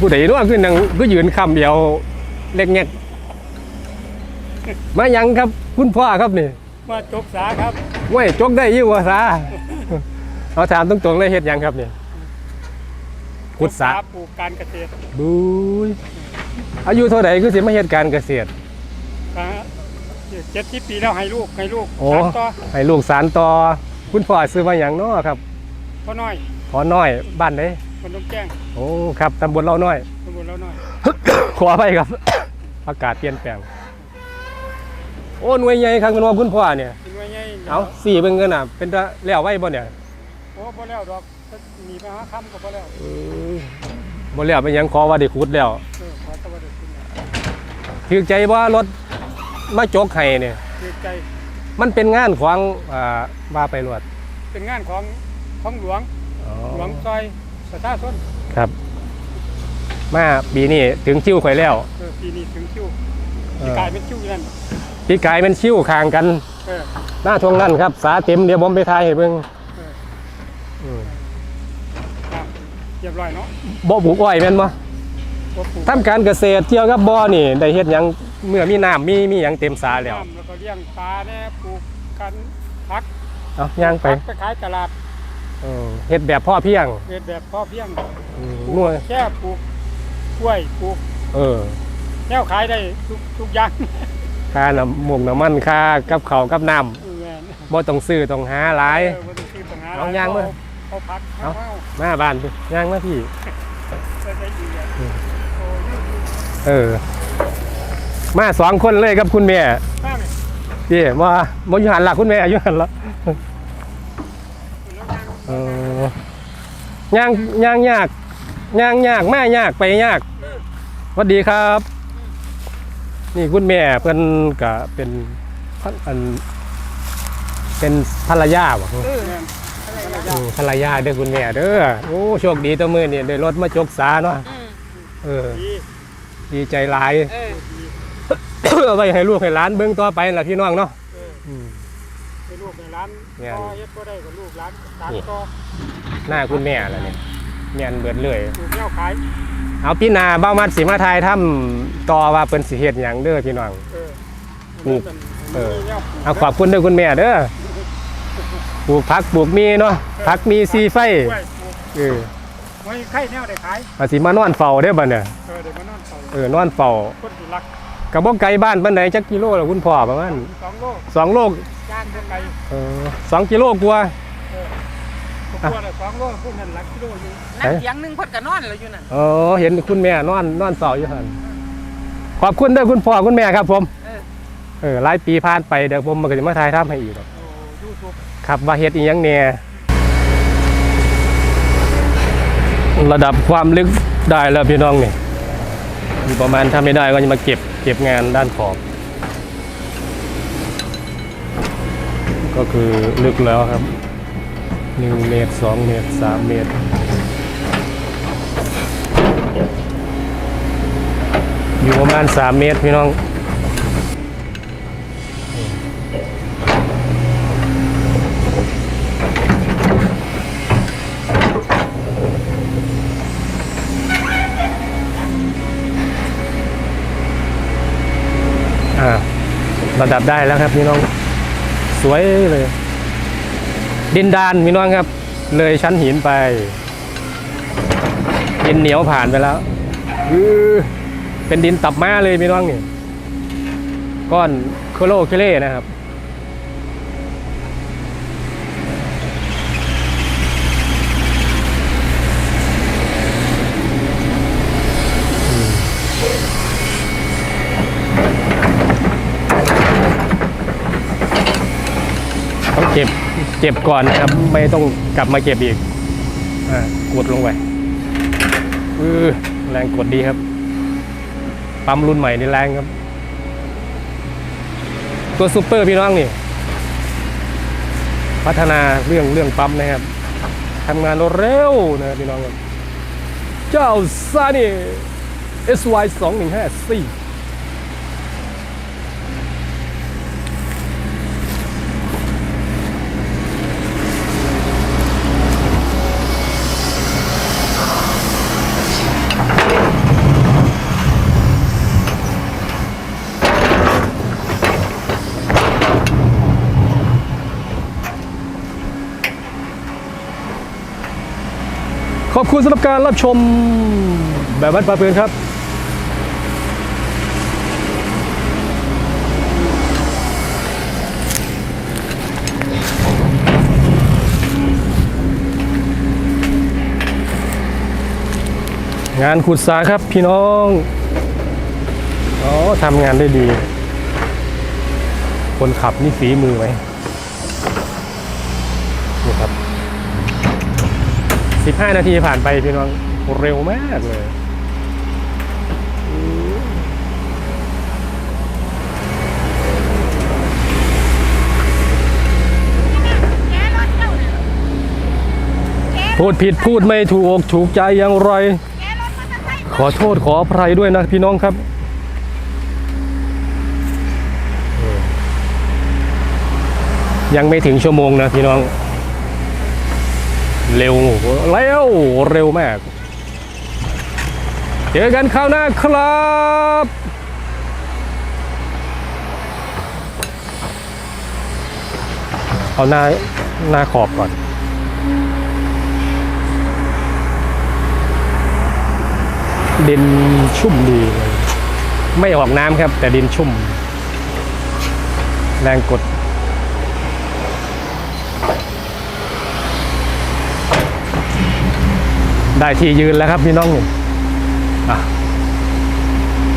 ผู้ใดเนาะคือนังก็ยืนคำเดียวเล็กแงกมายังครับ คุณพ่อครับนี่มาจบสาครับเว้ยจกได้อยู่ว่าซาเอาถามตรงๆเลยเฮ็ดหยังครับนี่ขุดสระจบปลูกการเกษตรบุยอายุเท่าไหร่คือสิมาเฮ็ดการเกษตรเจ็ดสิบปีแล้วให้ลูกให้ลูกโอ้สานต่อให้ลูกสารต่อคุณพ่อซื้อมาหยังเนาะครับพ่อน้อยขอน้อยบ้านไหน คนต้องแจ้งโอ้ครับตำบลเราน้อย ตำบลแล้วน้อยขอไปครับ อากาศเปลี่ยนแปลง โอ้หน่วยใหญ่ครับคุณว่าคุณพ่อเนี่ย เป็นไว้ไงเอาสี่เป็นเงินอะ เป็นตะแล้วไว้บ่เนี่ยโอ้พอแล้วดอกหนีไปหาคำก็พอแล้วเออบ่แล้วเป็นหยังขอว่าได้ขุดแล้วเออขอตะวันเด็กขึ้นมาถือใจว่ารถมาจกให้เนี่ย เกิดใจ มันเป็นงานของอ่าว่าไปรวดเป็นงานของของหลวงอ๋อหลวงซอย ประชาชนครับ มาปีนี้ถึงคิวข่อยแล้วเออปีนี้ถึงคิวเอปีอกายเป็นคิวอยู่นั่นปีกายเป็นคิวคางกัน เออหน้าทวงนั่นครับ สาเต็มเดี๋ยวผมไปทายให้เบิ่งเอออืมครับเรียบร้อยเนาะบ่ปลูกอ้อยแม่นบ่บ่ปลูกทำการเกษตรเกี่ยวกับบ่อนี่ ได้เฮ็ดหยังเมื่อมีน้ำมีมีหยังเต็มสาแล้วน้ำแล้วก็เลี้ยงปลาเนี่ยปลูกกันพักเอาย่างไปพักไปขายตลาด เออเฮ็ดแบบพ่อเพียงเฮ็ดแบบพอเพียงอืมนัวแค่ปลูกกล้วยปลูก เออแนวขายได้ทุกทุกอย่างค่าน้ำมูกน้ำมันค่ากับข้าวกับน้เออำบ่ต้องซื้อต้องหาหลายเออบ่ต้องซื้อปัญหาเอาย่างมาเอาพักเอาเอามาบ้านพี่ย่างมาพี่เอาได้ดีอะอืมโอ้ยเออ มาสองคนเลยครับคุณแม่มาไหมพี่ว่าบ่อยู่หันหลักคุณแม่อยู่หันละแล้ว ย่างเออย่างย่างยากย่างยากแม่ยากไปยากสวัสดีครับ นี่คุณแม่เพิ่นก็เป็นพันอันเป็นภรรยาบ่เออแม่นอะไรอืย่างมภรรยาเด้อคุณแม่เด้อโอ้โชคดีตัวมือนี่ได้รถมาจกสาเนาะอืมเออดีดีใจหลายเออเอาไว้ให้ลูกให้หลานเบิ่งต่อไปล่ะพี่น้องเนาะ เออ อืม ให้ลูกใน ร้านแม่นต่อเฮ็ดก็ได้กับลูกร้านตามนี่ต่อหน้าคุณแม่ล่ะเนี่ยแม่นเบิดเลยปลูกแนวขายเอาพี่นาเบ้ามัดสิมาทายถ้ำต่อว่าเพิ่นสิเฮ็ดหยังเด้อพี่น้องเออปลูกเออเอาขอบคุณเด้อคุณแม่เด้อปลูกผักปลูกมีเนาะผักมีซีไฟกล้วยปลูกเออไว้ไข่แนวได้ขายว่าสิมานอนเฝ้าเด้อบัดเนี่ยเออเดี๋ยวมานอนเฝ้าเออนอนเฝ้าคนที่รักก็บ่ไกลบ้านปานใดจักกิโลล่ะคุณพ่อประมาณสองโลสองโลย่างเท่าไหรเออสองกิโลกว่าเออก็กลัวแต่สองโลพวกนั้นหลักกิโลอยู่นั่นเสียงหนึงเพดก็นอนแล้วอยู่นั่นอ๋อเห็นคุณแม่นอนนอนเฝ้าอยู่หั่นขอบคุณเด้อคุณพ่อคุณแม่ครับผมเออเออหลายปีผ่านไปเดี๋ยวผมมันก็จะมาทายทำให้อีกดอกโอ้ยูทูบครับว่าเฮ็ดอีหยังแหน่ระดับความลึกได้แล้วพี่น้องนี่อยู่ประมาณถ้าไม่ได้ก็จะมาเก็บเก็บงานด้านขอบ ก็คือลึกแล้วครับหนึ่งเมตรสองเมตรสามเมตร อยู่ประมาณสามเมตรพี่น้องอ่าระดับได้แล้วครับพี่น้อง สวยเลย ดินดานพี่น้องครับ เลยชั้นหินไปดินเหนียวผ่านไปแล้วเป็นดินตับม้าเลยพี่น้องนี่ก้อนโคโลเคเล่นะครับ ต้องเก็บ เก็บก่อนนะครับ ไม่ต้องกลับมาเก็บอีกอกดลงไปออแรงกดดีครับ ปั๊มรุ่นใหม่นี่แรงครับ ตัวซูเปอร์พี่น้องนี่ พัฒนาเรื่องเรื่องปั๊มนะครับทำงานเร็วนะพี่น้องครับ เจ้าซานี่ SY 2 1 5 4 ขอบคุณสำหรับการรับชมแบบวัดปลาเปือนครับงานขุดสาครับพี่น้อง อ๋อทำงานได้ดี คนขับนี่ฝีมือไหมนี่ครับ 15 นาทีผ่านไปพี่น้องเร็วมากเลย พูดผิดพูดไม่ถูกถูกใจอย่างไร ขอโทษขออภัยด้วยนะพี่น้องครับยังไม่ถึงชั่วโมงนะพี่น้อง เร็วเร็วเร็วมาก เจอกันคราวหน้าครับเอาหน้าหน้าขอบก่อนดินชุ่มดีเลยไม่ออกน้ำครับ แต่ดินชุ่ม แรงกด ได้ที่ยืนแล้วครับพี่น้องอะ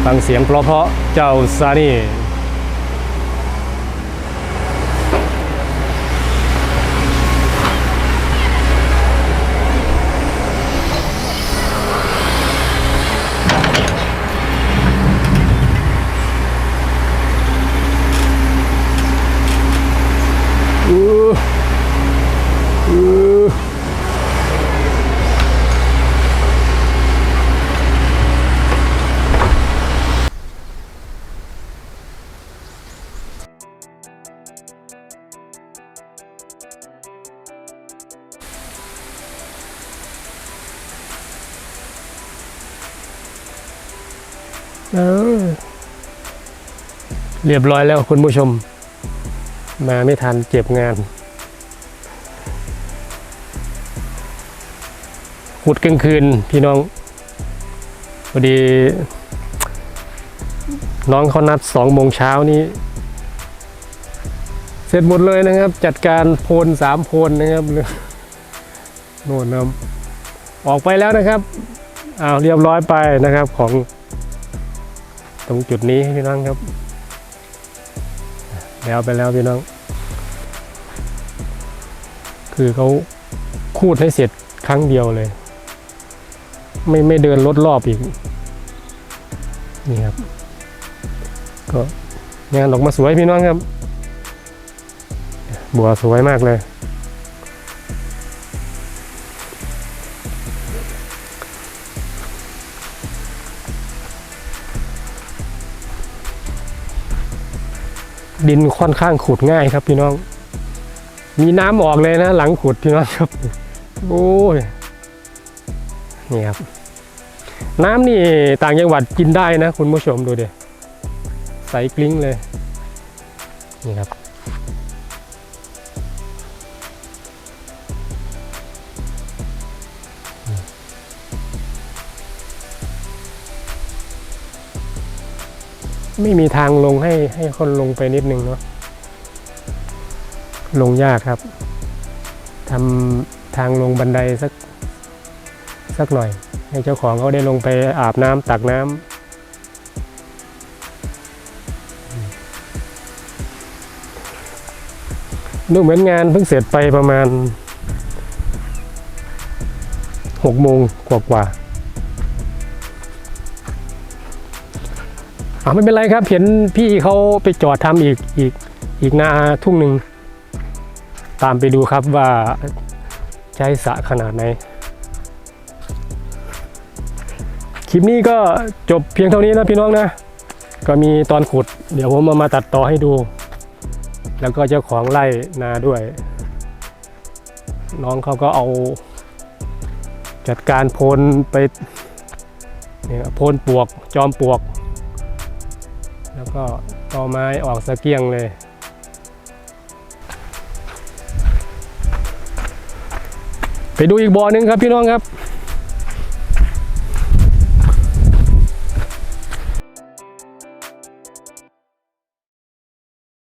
ฟังเสียงเพราะๆเจ้าซานี่ เออเรียบร้อยแล้วคุณผู้ชม มาไม่ทันเจ็บงานขุดกลางคืนพี่น้องพอดี น้องเขานัดสองโมงเช้านี้ เสร็จหมดเลยนะครับ จัดการโพนสามโพนนะครับโน่นนะออกไปแล้วนะครับอ้าวเรียบร้อยไปนะครับของ ตรงจุดนี้พี่น้องครับ แล้วไปแล้วพี่น้อง คือเขาคูดให้เสร็จครั้งเดียวเลย ไม่ไม่เดินรถรอบอีก นี่ครับ ก็งานออกมาสวยพี่น้องครับ บัวสวยมากเลย ดินค่อนข้างขุดง่ายครับพี่น้อง มีน้ำออกเลยนะ หลังขุดพี่น้องครับ โอ้ยนี่ครับ น้ำนี่ต่างจังหวัดกินได้นะ คุณผู้ชมดูดิใสกลิ้งเลย นี่ครับ ไม่มีทางลงให้ให้คนลงไปนิดนึงเนาะลงยากครับทำทางลงบันไดสักสักหน่อย ให้เจ้าของเขาได้ลงไปอาบน้ำตักน้ำดูเหมือนงานเพิ่งเสร็จไปประมาณหกโมงกว่ากว่า อ่าไม่เป็นไรครับ เห็นพี่เขาไปจอดทำอีกอีกอีกนาทุ่งหนึ่งตามไปดูครับว่าใช้สะขนาดไหนคลิปนี้ก็จบเพียงเท่านี้นะพี่น้องนะ ก็มีตอนขุด เดี๋ยวผมมามาตัดต่อให้ดู แล้วก็เจ้าของไร่นาด้วย น้องเขาก็เอาจัดการโพนไปเนี่ยโพนปวกจอมปวก แล้วก็ต่อไม้ออกสะเกียงเลย ไปดูอีกบ่อหนึ่งครับพี่น้องครับ